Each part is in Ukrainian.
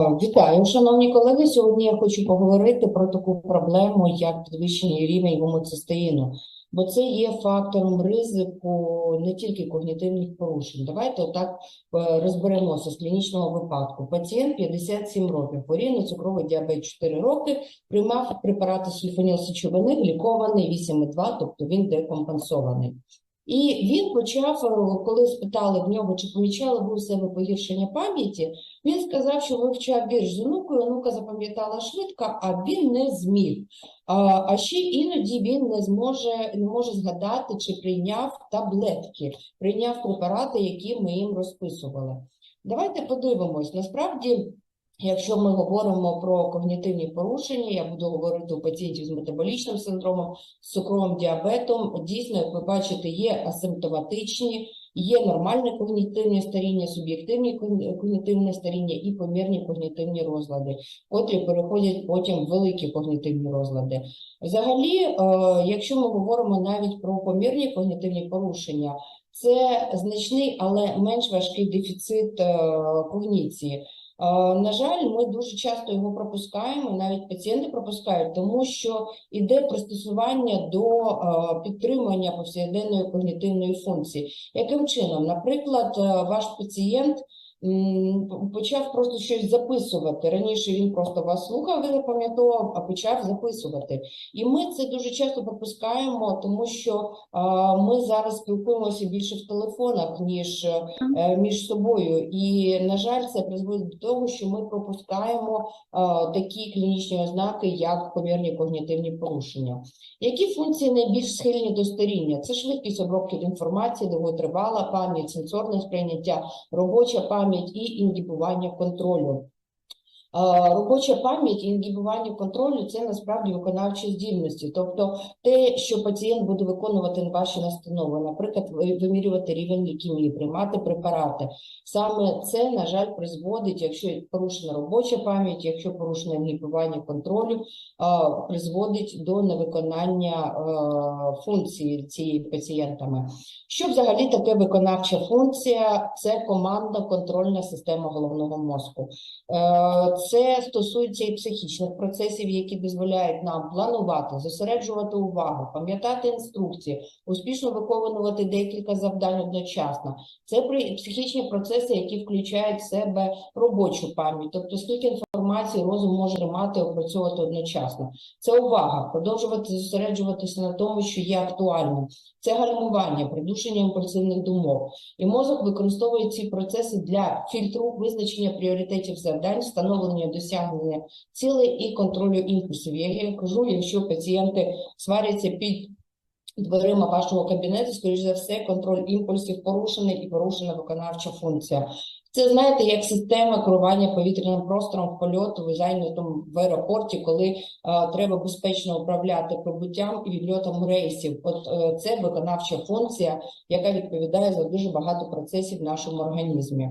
Вітаю, шановні колеги. Сьогодні я хочу поговорити про таку проблему, як підвищення рівня гомоцистеїну, бо це є фактором ризику не тільки когнітивних порушень. Давайте отак е, розберемося з клінічного випадку. Пацієнт 57 років, на цукровий діабет 4 роки, приймав препарати сульфанілсечовини, лікований 8,2, тобто він декомпенсований. І він почав, е, коли спитали в нього, чи помічали ви у себе погіршення пам'яті, він сказав, що вивчав вірш з онукою, онука запам'ятала швидко, а він не зміг. А, а ще іноді він не зможе, не може згадати, чи прийняв таблетки, прийняв препарати, які ми їм розписували. Давайте подивимось. Насправді, якщо ми говоримо про когнітивні порушення, я буду говорити у пацієнтів з метаболічним синдромом, з цукровим діабетом, дійсно, як ви бачите, є асимптоматичні. Є нормальне когнітивне старіння, суб'єктивне когні- когнітивне старіння і помірні когнітивні розлади, котрі переходять потім в великі когнітивні розлади. Взагалі, е, якщо ми говоримо навіть про помірні когнітивні порушення, це значний, але менш важкий дефіцит е, когніції. На жаль, ми дуже часто його пропускаємо, навіть пацієнти пропускають, тому що іде пристосування до підтримання повсякденної когнітивної функції. Яким чином? Наприклад, е, ваш пацієнт почав просто щось записувати. Раніше він просто вас слухав і запам'ятовував, а почав записувати. І ми це дуже часто пропускаємо, тому що а, ми зараз спілкуємося більше в телефонах, ніж е, між собою. І, на жаль, це призводить до того, що ми пропускаємо а, такі клінічні ознаки, як помірні когнітивні порушення. Які функції найбільш схильні до старіння? Це швидкість обробки інформації, довготривала пам'ять, сенсорне сприйняття, робоча пам'ять і інгібування контролю. Е, Робоча пам'ять і інгібування контролю це насправді виконавчі здібності, тобто те, що пацієнт буде виконувати ваші настанови, наприклад, вимірювати рівень лікемії, приймати препарати. Саме це, на жаль, призводить, якщо порушена робоча пам'ять, якщо порушено інгібування контролю, е, призводить до невиконання е, функції цієї пацієнтами. Що взагалі таке виконавча функція? Це командна контрольна система головного мозку. Це стосується і психічних процесів, які дозволяють нам планувати, зосереджувати увагу, пам'ятати інструкції, успішно виконувати декілька завдань одночасно. Це психічні процеси, які включають в себе робочу пам'ять, тобто скільки інформації розум може тримати, опрацьовувати одночасно. Це увага, продовжувати зосереджуватися на тому, що є актуальним. Це гальмування, придушення імпульсивних думок. І мозок використовує ці процеси для фільтру, визначення пріоритетів завдань, встановлення досягнення цілей і контролю імпульсів. Я кажу, якщо пацієнти сваряться під дверима вашого кабінету, скоріш за все, контроль імпульсів порушений і порушена виконавча функція. Це знаєте, як система керування повітряним простором польоту ви зайнятому в аеропорті, коли а, треба безпечно управляти прибуттям і відльотом рейсів. От е, це виконавча функція, яка відповідає за дуже багато процесів в нашому організмі.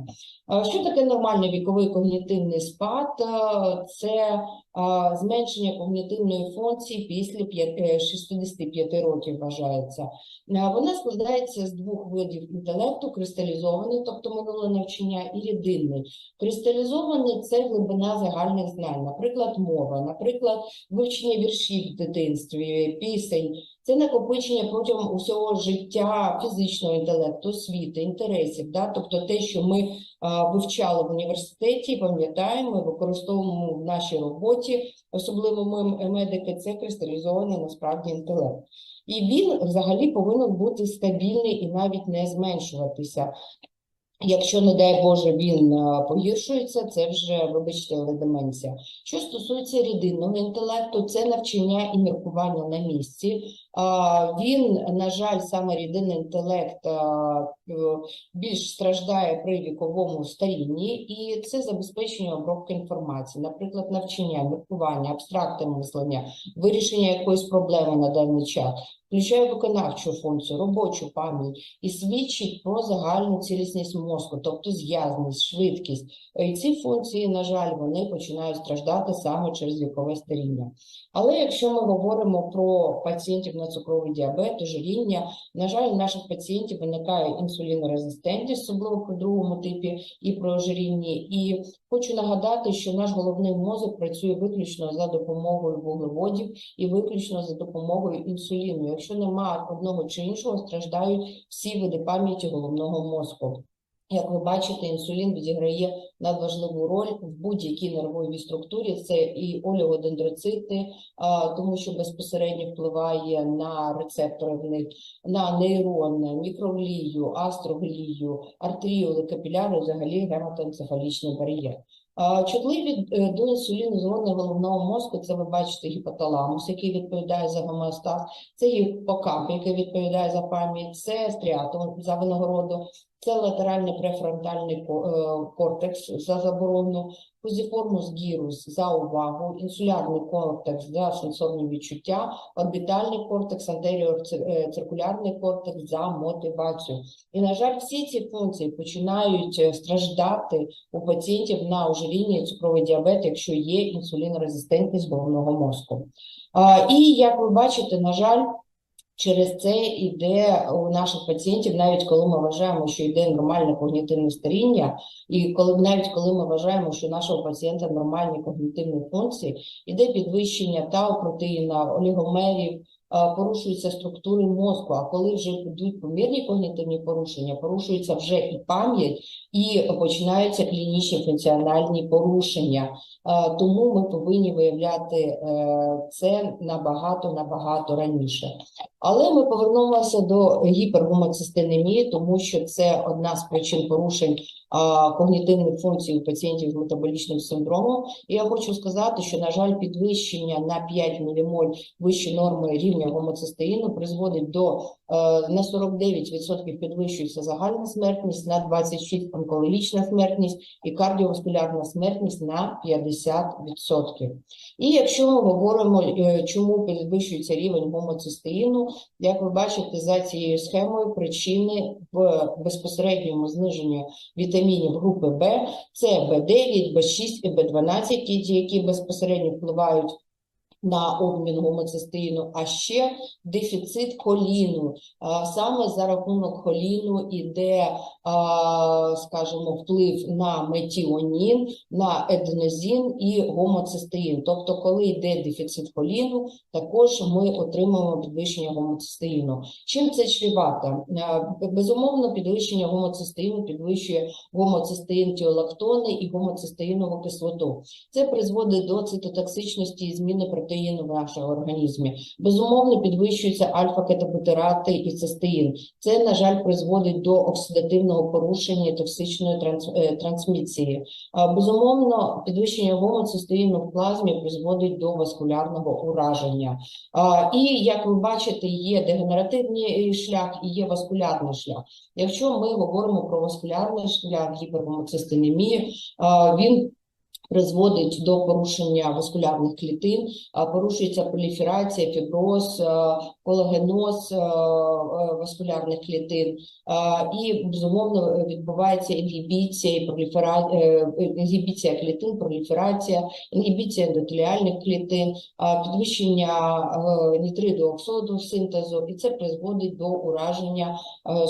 А Що таке нормальний віковий когнітивний спад? Е, Це а, зменшення когнітивної функції після п'ят- е, 65 років вважається. Е, Вона складається з двох видів інтелекту: кристалізований, тобто минуле навчання, і рідинний. Кристалізований це глибина загальних знань, наприклад, мова, наприклад, вивчення віршів в дитинстві, пісень. Це накопичення протягом усього життя фізичного інтелекту, освіти, інтересів, да? тобто те, що ми а, вивчали в університеті, пам'ятаємо, використовуємо в нашій роботі, особливо ми медики, це кристалізований насправді інтелект. І він взагалі повинен бути стабільний і навіть не зменшуватися. Якщо, не дай Боже, він е, погіршується, це вже, вибачте, але деменція. Що стосується рідинного інтелекту, це навчання і міркування на місці. Він, на жаль, саме рідинний інтелект е, більш страждає при віковому старінні, і це забезпечення обробки інформації, наприклад, навчання, міркування, абстрактне мислення, вирішення якоїсь проблеми на даний час, включає виконавчу функцію, робочу пам'ять і свідчить про загальну цілісність мозку, тобто зв'язність, швидкість. І ці функції, на жаль, вони починають страждати саме через вікове старіння. Але якщо ми говоримо про пацієнтів на цукровий діабет, ожиріння. На жаль, у наших пацієнтів виникає інсулінорезистентність, особливо при другому типі і при ожирінні. І хочу нагадати, що наш головний мозок працює виключно за допомогою вуглеводів і виключно за допомогою інсуліну. Якщо немає одного чи іншого, страждають всі види пам'яті головного мозку. Як ви бачите, інсулін відіграє надважливу роль в будь-якій нервовій структурі. Це і олігодендроцити, тому що безпосередньо впливає на рецептори в них, на нейрони, мікроглію, астроглію, артеріоли, капіляри, взагалі гематоенцефалічний бар'єр. Чутливі е, до інсуліну зони головного мозку, це ви бачите гіпоталамус, який відповідає за гомеостаз, це гіпокамп, який відповідає за пам'ять, це стріатум за винагороду, це латеральний префронтальний е, кортекс за заборону, фузіформус гірус за увагу, інсулярний кортекс за сенсорні відчуття, орбітальний кортекс, антеріор-циркулярний кортекс за мотивацію. І, на жаль, всі ці функції починають е, страждати у пацієнтів на ожиріння і цукровий діабет, якщо є інсулінорезистентність головного мозку. І як ви бачите, на жаль, через це йде у наших пацієнтів, навіть коли ми вважаємо, що йде нормальне когнітивне старіння, і коли навіть коли ми вважаємо, що у нашого пацієнта нормальні когнітивні функції, іде підвищення тау-протеїна, олігомерів, порушуються структури мозку. А коли вже йдуть помірні когнітивні порушення, порушується вже і пам'ять, і починаються клінічні функціональні порушення. Тому ми повинні виявляти е, це набагато набагато раніше. Але ми повернемося до гіпергомоцистинемії, тому що це одна з причин порушень когнітивних функцій у пацієнтів з метаболічним синдромом. І я хочу сказати, що, на жаль, підвищення на 5 мілімоль вище норми рівня гомоцистеїну призводить до е, на 49% підвищується загальна смертність, на 26% онкологічна смертність і кардіоваскулярна смертність на 50%. І якщо ми говоримо, е, чому підвищується рівень гомоцистеїну, як ви бачите за цією схемою, причини в безпосередньому зниженні вітамінів групи В це В9, В6 і В12, ті, ті, які безпосередньо впливають на обмін гомоцистеїну, а ще дефіцит холіну. А, Саме за рахунок холіну іде, скажімо, вплив на метіонін, на еденозін і гомоцистеїн. Тобто, коли йде дефіцит холіну, також ми отримуємо підвищення гомоцистеїну. Чим це чревато? А, Безумовно, підвищення гомоцистеїну підвищує гомоцистеїн тіолактони і гомоцистеїнову кислоту. Це призводить до цитотоксичності і зміни протеїну в нашому організмі. Безумовно, підвищуються альфа-кетобутерати і цистеїн. Це, на жаль, призводить до оксидативного порушення токсичної транс, е, трансмісії. Безумовно, підвищення гомоцистеїну в плазмі призводить до васкулярного ураження. І, як ви бачите, є дегенеративний шлях і є васкулярний шлях. Якщо ми говоримо про васкулярний шлях гіпергомоцистинемії, він призводить до порушення васкулярних клітин, порушується проліферація, фіброз, колагеноз васкулярних клітин, і безумовно відбувається інгібіція і проліфера... е, інгібіція клітин, проліферація, інгібіція ендотеліальних клітин, підвищення нітриду оксиду синтезу, і це призводить до ураження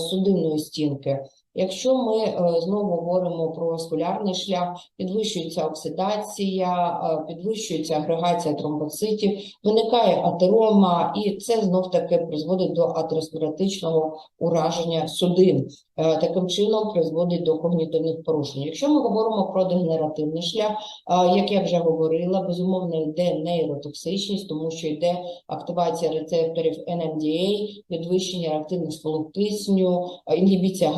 судинної стінки. Якщо ми е, знову говоримо про васкулярний шлях, підвищується оксидація, е, підвищується агрегація тромбоцитів, виникає атерома, і це знов таки призводить до атеросклеротичного ураження судин. Е, Таким чином призводить до когнітивних порушень. Якщо ми говоримо про дегенеративний шлях, як я вже говорила, безумовно йде нейротоксичність, тому що йде активація рецепторів NMDA, підвищення реактивних сполук кисню, інгібіція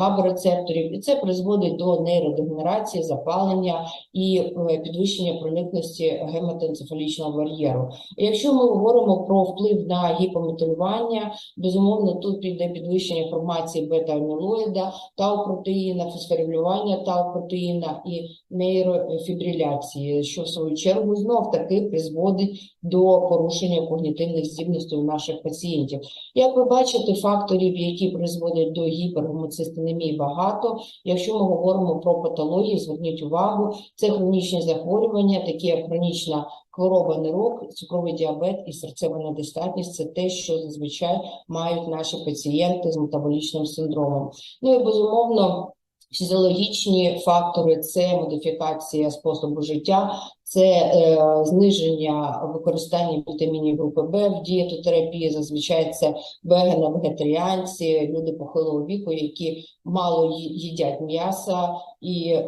ГАБА-рецепторів, і це призводить до нейродегенерації, запалення і е, підвищення проникності гематоенцефалічного бар'єру. Якщо ми говоримо про вплив на гіпометилювання, безумовно тут піде підвищення формації бета-амілоїда, тау-протеїна, фосфорилювання тау-протеїна і нейрофібриляції, що в свою чергу знов таки призводить до порушення когнітивних здібностей у наших пацієнтів. Як ви бачите, факторів, які призводять до гіпергомоцистинемії, багато. Багато. Якщо ми говоримо про патології, зверніть увагу, це хронічні захворювання, такі як хронічна хвороба нирок, цукровий діабет і серцева недостатність це те, що зазвичай мають наші пацієнти з метаболічним синдромом. Ну і безумовно. Фізіологічні фактори це модифікація способу життя, це е, зниження використання вітамінів групи Б в дієтотерапії. Зазвичай це вегани, вегетаріанці, люди похилого віку, які мало їдять м'яса, і е,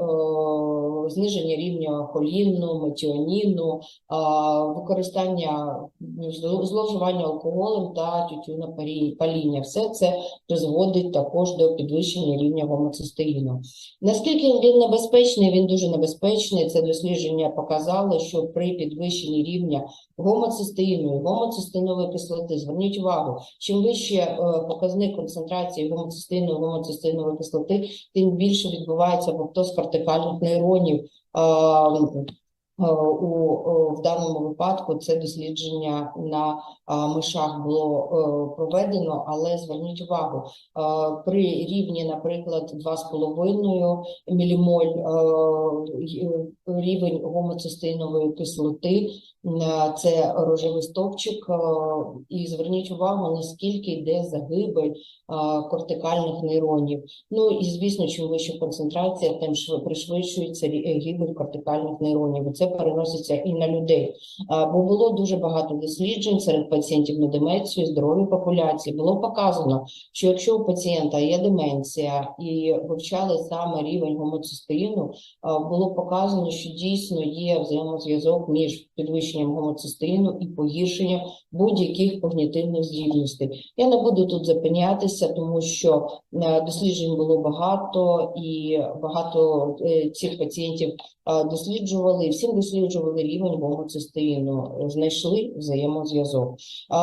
зниження рівня холіну, метіоніну, а, використання зловживання алкоголем та тютюнопаління. Все це призводить також до підвищення рівня гомоцистеїну. Наскільки він небезпечний? Він дуже небезпечний. Це дослідження показало, що при підвищенні рівня гомоцистеїну і гомоцистеїнової кислоти, зверніть увагу, чим вище е, показник концентрації гомоцистеїну і гомоцистеїнової кислоти, тим більше відбувається апоптоз кортикальних нейронів. Е, у, е, в даному випадку це дослідження на мишах було е, проведено, але зверніть увагу, е, при рівні, наприклад, 2,5 мілімоль е, рівень гомоцистеїнової кислоти, е, це рожевий стовпчик, е, і зверніть увагу, наскільки йде загибель е, кортикальних нейронів. Ну і звісно, чим вища концентрація, тим пришвидшується е, гибель кортикальних нейронів. І це переноситься і на людей. Бо було дуже багато досліджень серед пацієнтів на деменцію, здоровій популяції. Було показано, що якщо у пацієнта є деменція і вивчали саме рівень гомоцистеїну, було показано, що дійсно є взаємозв'язок між підвищенням гомоцистеїну і погіршенням будь-яких когнітивних здібностей. Я не буду тут зупинятися, тому що е, досліджень було багато, і багато е, цих пацієнтів е, досліджували, всім досліджували рівень гомоцистеїну, знайшли взаємозв'язок.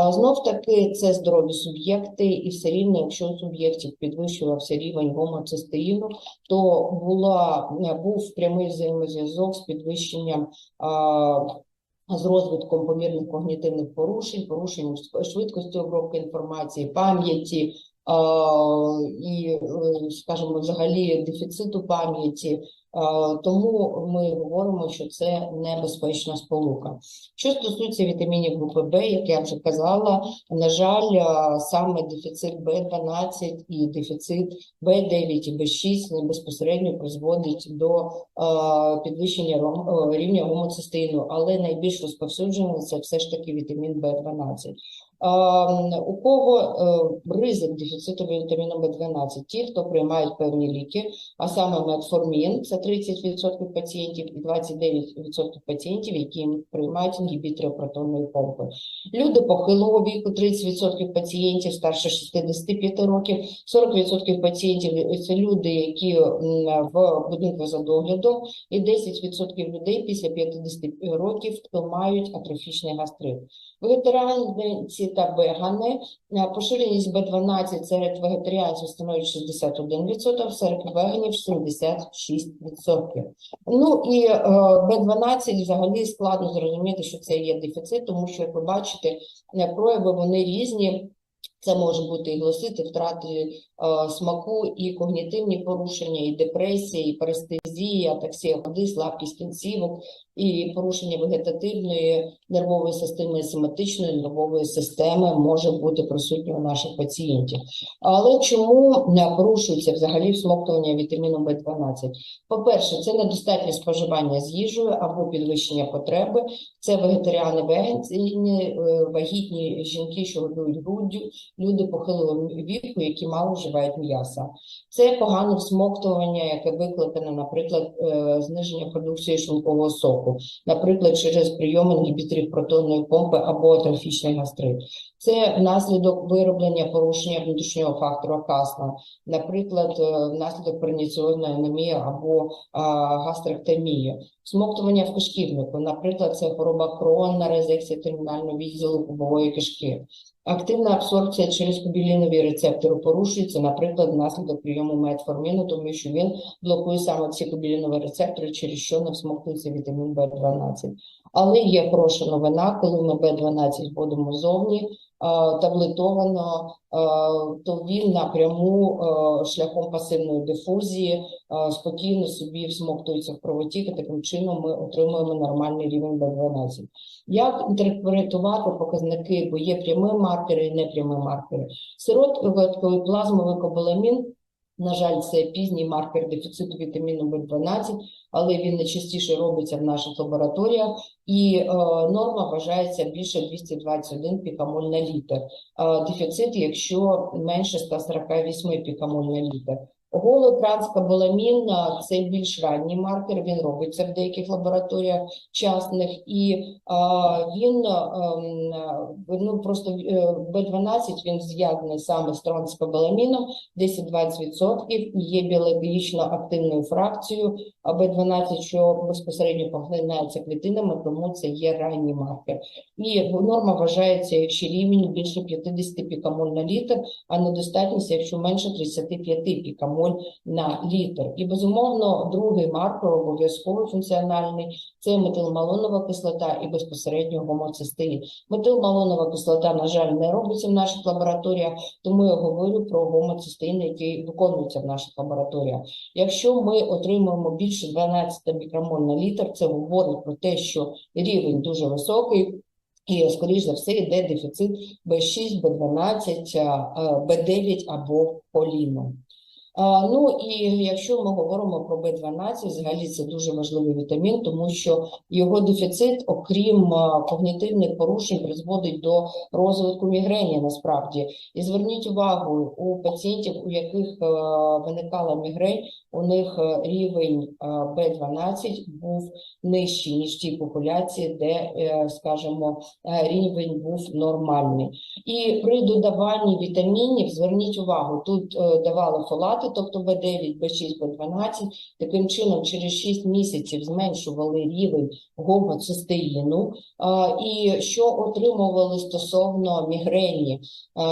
Знов таки це здорові суб'єкти, і все рівно, якщо у суб'єктів підвищувався рівень гомоцистеїну, то була е, був прямий взаємозв'язок з підвищенням. З розвитком помірних когнітивних порушень, порушень швидкості обробки інформації, пам'яті і, е, скажімо, взагалі дефіциту пам'яті. Тому ми говоримо, що це небезпечна сполука. Що стосується вітамінів групи Б, як я вже казала, на жаль, саме дефіцит В12 і дефіцит В9 і В6 безпосередньо призводить до підвищення рівня гомоцистеїну, але найбільш розповсюджений це все ж таки вітамін В12. А, м, У кого е, ризик дефіциту вітаміну В12? Ті, хто приймають певні ліки, а саме метформін, це 30% пацієнтів і 29% пацієнтів, які приймають інгібітори протонної помпи. Люди похилого віку, 30% пацієнтів старше 65 років, 40% пацієнтів – це люди, які в будинку за доглядом, і 10% людей після 50 років, хто мають атрофічний гастрит. Вегетаріанці та вегани, е, поширеність B12 серед вегетаріанців становить 61%, серед веганів 76%. Ну і е, B12 взагалі складно зрозуміти, що це є дефіцит, тому що, як ви бачите, е, прояви вони різні. Це може бути і глосити, втрати е, смаку, і когнітивні порушення, і депресія, і парестезія, атаксія ходи, слабкість кінцівок, і порушення вегетативної нервової системи, соматичної нервової системи може бути присутнє у наших пацієнтів. Але чому не порушується взагалі всмоктування вітаміну В12? По-перше, це недостатнє споживання з їжею або підвищення потреби. Це вегетаріани, веганці, е, вагітні жінки, що годують груддю, люди похилого віку, які мало вживають м'яса. Це погане всмоктування, яке викликане, наприклад, е, зниження продукції шлункового соку, наприклад, через прийом інгібіторів протонної помпи або атрофічний гастрит. Це внаслідок вироблення порушення внутрішнього фактора касла, наприклад, е, внаслідок переніціонної анемії або а, гастректомії. Смоктування в кишківнику, наприклад, це хвороба Крона, резекція термінального відділу кубової кишки. Активна абсорбція через кубілінові рецептори порушується, наприклад, внаслідок прийому метформіну, тому що він блокує саме ці кубілінові рецептори, через що не всмоктується вітамін В12. Але є хороша новина, коли ми Б12 вводимо зовні, таблетовано, то він напряму шляхом пасивної дифузії спокійно собі всмоктується в кровотік, і таким чином ми отримуємо нормальний рівень Б12. Як інтерпретувати показники, бо є прямі маркери і непрямі маркери? Сироткий плазмовий кобаламін, на жаль, це пізній маркер дефіциту вітаміну В12, але він найчастіше робиться в наших лабораторіях, і е, норма вважається більше 221 пікамоль на літр. Е, дефіцит, якщо менше 148 пікамоль на літр. Голотранскобаламін – це більш ранній маркер, він робиться в деяких лабораторіях частних, і а, він ем, ну, просто е, B12 він зв'язаний саме з транскобаламіном, 10-20% і є біологічно активною фракцією. А B12, що безпосередньо поглинається клітинами, тому це є ранній маркер. І норма вважається, якщо рівень більше 50 пікамоль на літр, а недостатність, якщо менше 35 пікамоль на літр. І, безумовно, другий маркер обов'язково функціональний – це метилмалонова кислота і безпосередньо гомоцистеїн. Метилмалонова кислота, на жаль, не робиться в наших лабораторіях, тому я говорю про гомоцистеїн, який виконується в наших лабораторіях. Якщо ми отримуємо більше 12 мікромоль на літр, це говорить про те, що рівень дуже високий, і, скоріш за все, йде дефіцит B6, B12, B9 або поліну. Ну і якщо ми говоримо про B12, взагалі це дуже важливий вітамін, тому що його дефіцит, окрім когнітивних порушень, призводить до розвитку мігрені насправді. І зверніть увагу, у пацієнтів, у яких виникала мігрень, у них рівень е, B12 був нижчий, ніж в тій популяції, де, е, скажімо, е, рівень був нормальний. І при додаванні вітамінів, зверніть увагу, тут е, давали фолати, тобто B9, B6, B12, таким чином через 6 місяців зменшували рівень гомоцистеїну. І що отримували стосовно мігрені?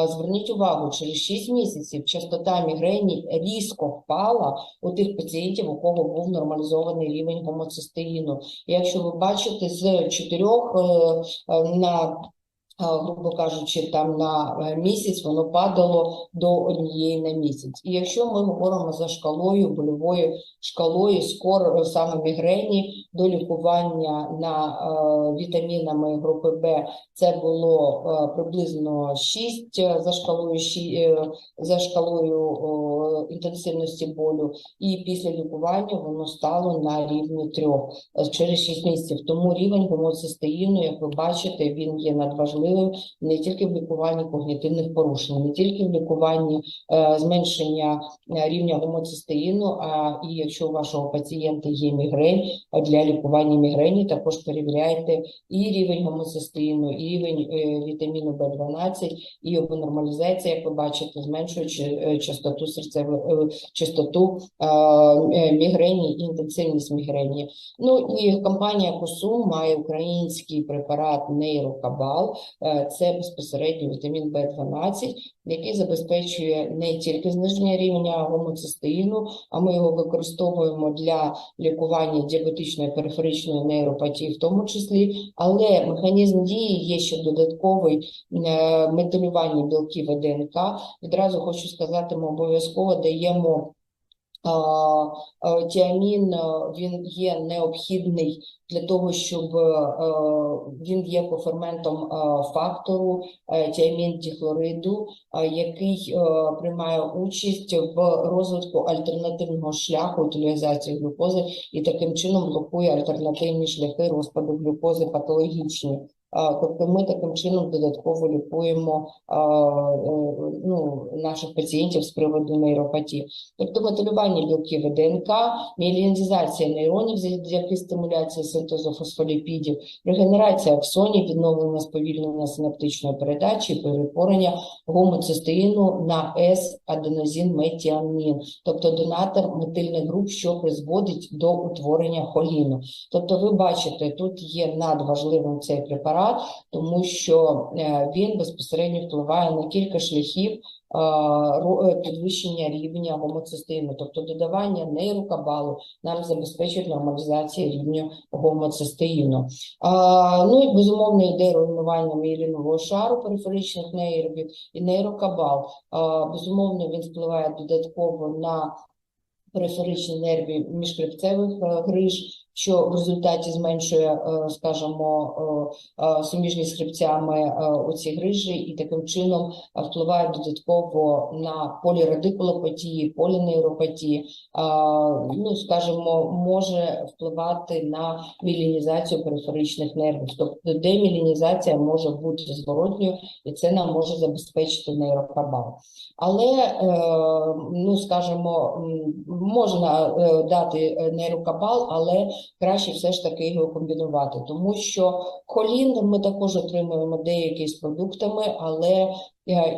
Зверніть увагу, через 6 місяців частота мігрені різко впала у тих пацієнтів, у кого був нормалізований рівень гомоцистеїну. Якщо ви бачите, з 4 на а, грубо кажучи, там на е, місяць воно падало до однієї на місяць. І якщо ми говоримо за шкалою, больовою шкалою, скор саме мігрені до лікування на е, вітамінами групи Б, це було е, приблизно 6 за шкалою 6, е, за шкалою е, інтенсивності болю, і після лікування воно стало на рівні 3 через 6 місяців. Тому рівень гомоцистеїну, як ви бачите, він є надважливим не тільки в лікуванні когнітивних порушень, не тільки в лікуванні е, зменшення е, рівня гомоцистеїну, а і якщо у вашого пацієнта є мігрень, для лікування мігрені також перевіряйте і рівень гомоцистеїну, і рівень е, вітаміну В12, і його нормалізація, як ви бачите, зменшуючи частоту серцевої частоту мігрені інтенсивність мігрені. Ну і компанія Косум має український препарат Нейрокабал. Е, Це безпосередньо вітамін В12, який забезпечує не тільки зниження рівня гомоцистеїну, а ми його використовуємо для лікування діабетичної периферичної нейропатії, в тому числі, але механізм дії є ще додатковий е, метилювання білків ДНК. Відразу хочу сказати, ми обов'язково даємо. Тіамін він є необхідний для того, щоб він є коферментом фактору а, тіамін дихлориду, а, який приймає участь в розвитку альтернативного шляху утилізації глюкози і таким чином блокує альтернативні шляхи розпаду глюкози патологічні. Тобто ми таким чином додатково лікуємо е, ну, наших пацієнтів з приводу нейропатії. Тобто металювання білків ДНК, міелінізація нейронів завдяки стимуляції синтезу фосфоліпідів, регенерація аксонів, відновлення сповільнення синаптичної передачі, перетворення гомоцистеїну на С-аденозин метіамін, тобто донатор метильних груп, що призводить до утворення холіну. Тобто, ви бачите, тут є надважливим цей препарат, тому що е, він безпосередньо впливає на кілька шляхів ро- е, підвищення рівня гомоцистеїну, тобто додавання нейрокабалу нам забезпечить нормалізацію рівня гомоцистеїну. Ну і безумовно йде руйнування мієлінового шару периферичних нейробів і нейрокабал. Безумовно, він впливає додатково на периферичні нерві міжхребцевих е, гриж, що в результаті зменшує, е, скажімо, е, е, суміжність хребцями е, оці грижі, і таким чином впливає додатково на полірадикулопатії, полінейропатії, ну, скажімо, може впливати на мілінізацію периферичних нервів. Тобто демілінізація може бути зворотньою, і це нам може забезпечити нейрокабал. Але, ну, скажімо, можна дати нейрокабал, але краще все ж таки його комбінувати, тому що колін ми також отримуємо деякі з продуктами, але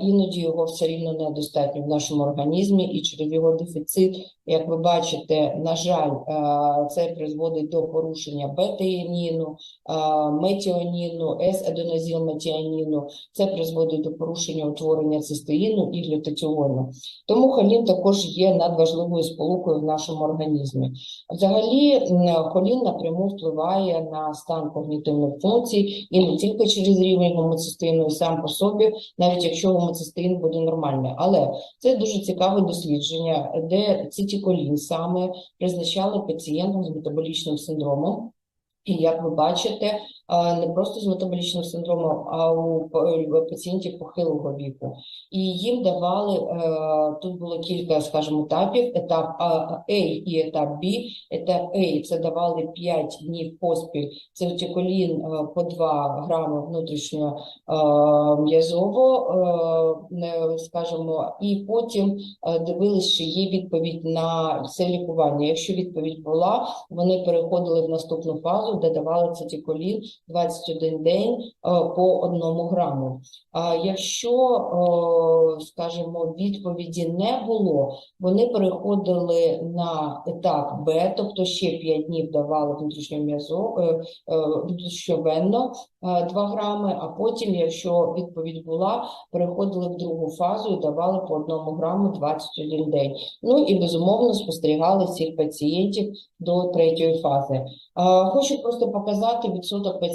іноді його все рівно недостатньо в нашому організмі, і через його дефіцит, як ви бачите, на жаль, е, це призводить до порушення бета-іоніну, е, метіоніну, С-аденозілметіоніну, це призводить до порушення утворення цистеїну і глютатіону. Тому холін також є надважливою сполукою в нашому організмі. Взагалі, холін напряму впливає на стан когнітивних функцій і не тільки через рівень гомоцистеїну і сам по собі, навіть якщо гомоцистеїн буде нормальний. Але це дуже цікаве дослідження, де цитіколін саме призначали пацієнтам з метаболічним синдромом. І як ви бачите, не просто з метаболічним синдромом, а у пацієнтів похилого віку. І їм давали, е, тут було кілька, скажімо, етапів, етап А А і етап Б. Етап А – це давали 5 днів поспіль циртиколін е, по 2 грами внутрішньо е, м'язово, е, скажімо, і потім е, дивились, чи є відповідь на це лікування. Якщо відповідь була, вони переходили в наступну фазу, де давали цитиколін 21 день е, по одному граму. А якщо, е, скажімо, відповіді не було, вони переходили на етап Б, тобто ще 5 днів давали е, внутрішньовенно е, 2 грами, а потім, якщо відповідь була, переходили в другу фазу і давали по одному граму 21 день. Ну і безумовно спостерігали всіх пацієнтів до третьої фази. Хочу просто показати відсоток пацієнтів,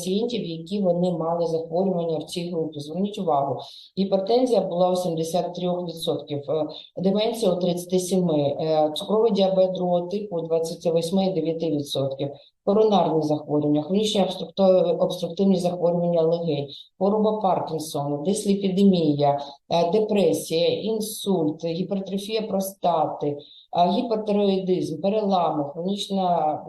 які вони мали захворювання в цій групі. Зверніть увагу, гіпертензія була у 73%, е, деменція у 37%, е, цукровий діабет другого типу у 28,9%, коронарні захворювання, хронічні обструктивні захворювання легень, хвороба Паркінсона, дисліпідемія, е, депресія, інсульт, гіпертрофія простати, а, гіпотиреоїдизм, перелами, хронічна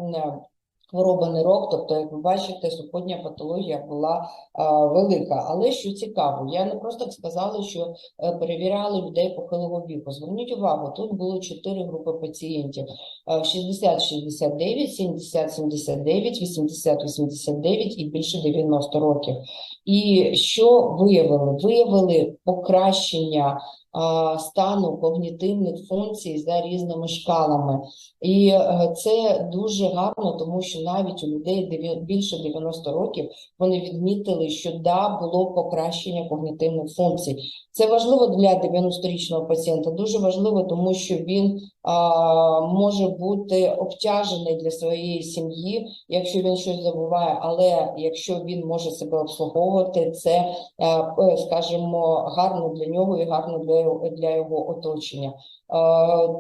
хвороба нирок, тобто, як ви бачите, супутня патологія була а, велика. Але що цікаво, я не просто сказала, що е, перевіряли людей похилого віку. Зверніть увагу, тут було чотири групи пацієнтів: Е, 60-69, 70-79, 80-89 і більше 90 років. І що виявили? Виявили покращення стану когнітивних функцій за різними шкалами. І е, це дуже гарно, тому що навіть у людей більше 90 років вони відмітили, що да, було покращення когнітивних функцій. Це важливо для 90-річного пацієнта, дуже важливо, тому що він а, може бути обтяжений для своєї сім'ї, якщо він щось забуває, але якщо він може себе обслуговувати, це, е, е, скажімо, гарно для нього і гарно для, для його оточення. Е,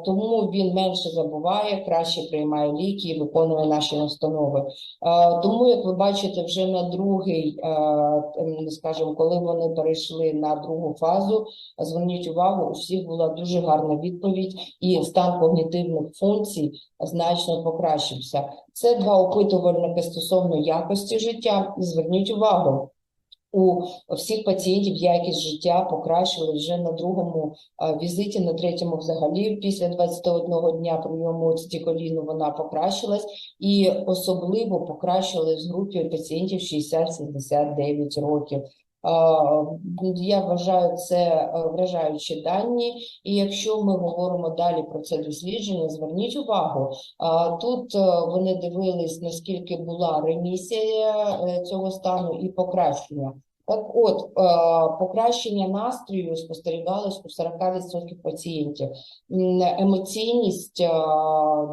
Тому він менше забуває, краще приймає ліки і виконує наші настанови. Е, Тому, як ви бачите, вже на другий, е, ем, скажімо, коли вони перейшли на другу фазу, зверніть увагу, у всіх була дуже гарна відповідь, і стан когнітивних функцій значно покращився. Це два опитувальники стосовно якості життя. Зверніть увагу, у всіх пацієнтів якість життя покращили вже на другому візиті, на третьому взагалі після 21 дня прийому цитиколіну вона покращилась і особливо покращилась в групі пацієнтів 60-79 років. Я вважаю це е, вражаючі дані, і якщо ми говоримо далі про це дослідження, зверніть увагу, тут е, вони дивились, наскільки була ремісія е, цього стану і покращення. Так от, е, покращення настрою спостерігалось у 40% пацієнтів. Емоційність е,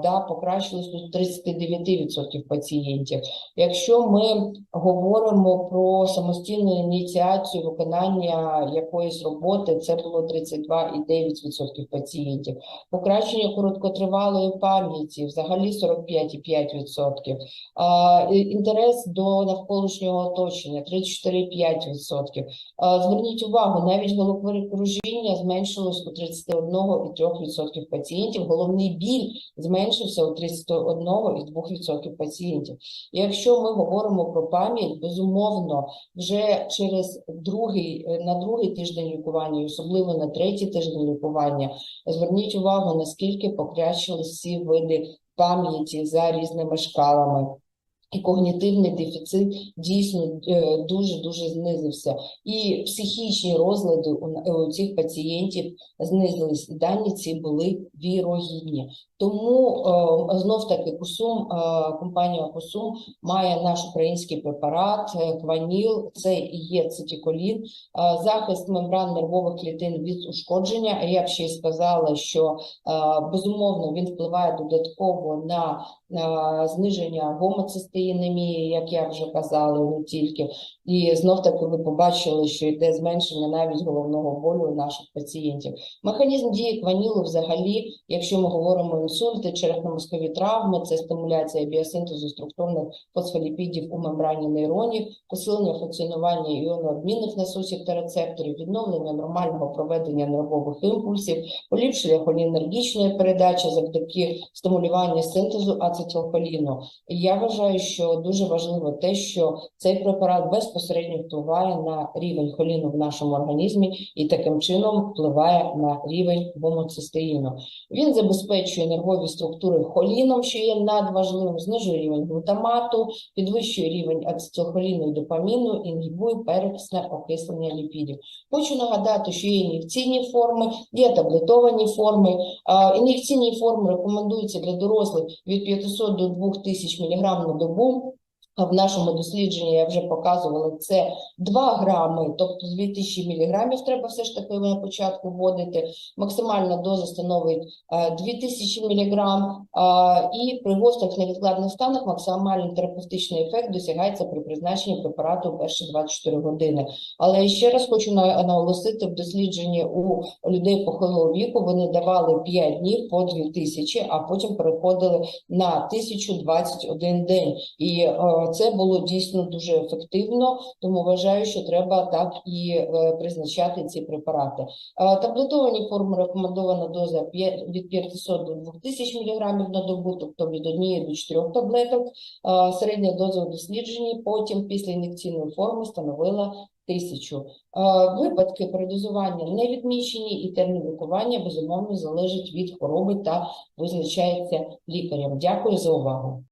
да, покращилась у 39% пацієнтів. Якщо ми говоримо про самостійну ініціацію виконання якоїсь роботи, це було 32,9% пацієнтів. Покращення короткотривалої пам'яті взагалі 45,5%. Інтерес до навколишнього оточення 34,5%. А, Зверніть увагу, навіть головокружіння зменшилось у 31,3% пацієнтів. Головний біль зменшився у 31,2% пацієнтів. Якщо ми говоримо про пам'ять, безумовно, вже через другий е, на другий тиждень лікування, і особливо на третій тиждень лікування, зверніть увагу, наскільки покращились всі види пам'яті за різними шкалами. І когнітивний дефіцит дійсно дуже дуже знизився, і психічні розлади у, цих пацієнтів знизились. Дані ці були вірогідні. Тому е, знов таки Кусум, е, компанія Кусум має наш український препарат е, Кваніл, це і є цитиколін, е, захист мембран нервових клітин від ушкодження. Я б ще й сказала, що е, безумовно він впливає додатково на зниження е, зниження гомоцистеїнемії, як я вже казала, не тільки. І знов таки ви побачили, що йде зменшення навіть головного болю у наших пацієнтів. Механізм дії кванілу взагалі, якщо ми говоримо інсульти, черепно-мозкові травми, це стимуляція біосинтезу структурних фосфоліпідів у мембрані нейронів, посилення функціонування іонообмінних насосів та рецепторів, відновлення нормального проведення нервових імпульсів, поліпшення холінергічної передачі завдяки стимулюванню синтезу ацетилхоліну. Я вважаю, що дуже важливо те, що цей препарат безпосередньо впливає на рівень холіну в нашому організмі і таким чином впливає на рівень гомоцистеїну. Він забезпечує нервові структури холіном, що є надважливим, знижує рівень глутамату, підвищує рівень ацетилхоліну і допаміну, інгібує перекисне окислення ліпідів. Хочу нагадати, що є ін'єкційні форми, є таблетовані форми. Ін'єкційні форми рекомендуються для дорослих від 500 до 2000 мг на добу. А в нашому дослідженні я вже показувала це 2 грами, тобто з 2000 мг треба все ж таки на початку вводити. Максимальна доза становить е, 2000 мг, і при гострих невідкладних станах максимальний терапевтичний ефект досягається при призначенні препарату в перші 24 години. Але ще раз хочу на- наголосити, в дослідженні у людей похилого віку вони давали 5 днів по 2000, а потім переходили на 1021 день. І е, це було дійсно дуже ефективно, тому вважаю, що треба так і е, призначати ці препарати. Е, Таблетовані форми рекомендована доза від 500 до 2000 мг на добу, тобто від 1 до 4 таблеток. Е, Середня доза у дослідженні потім після ін'єкційної форми становила тисячу. Е, Випадки передозування не відмічені, і термін лікування безумовно залежить від хвороби та визначається лікарем. Дякую за увагу.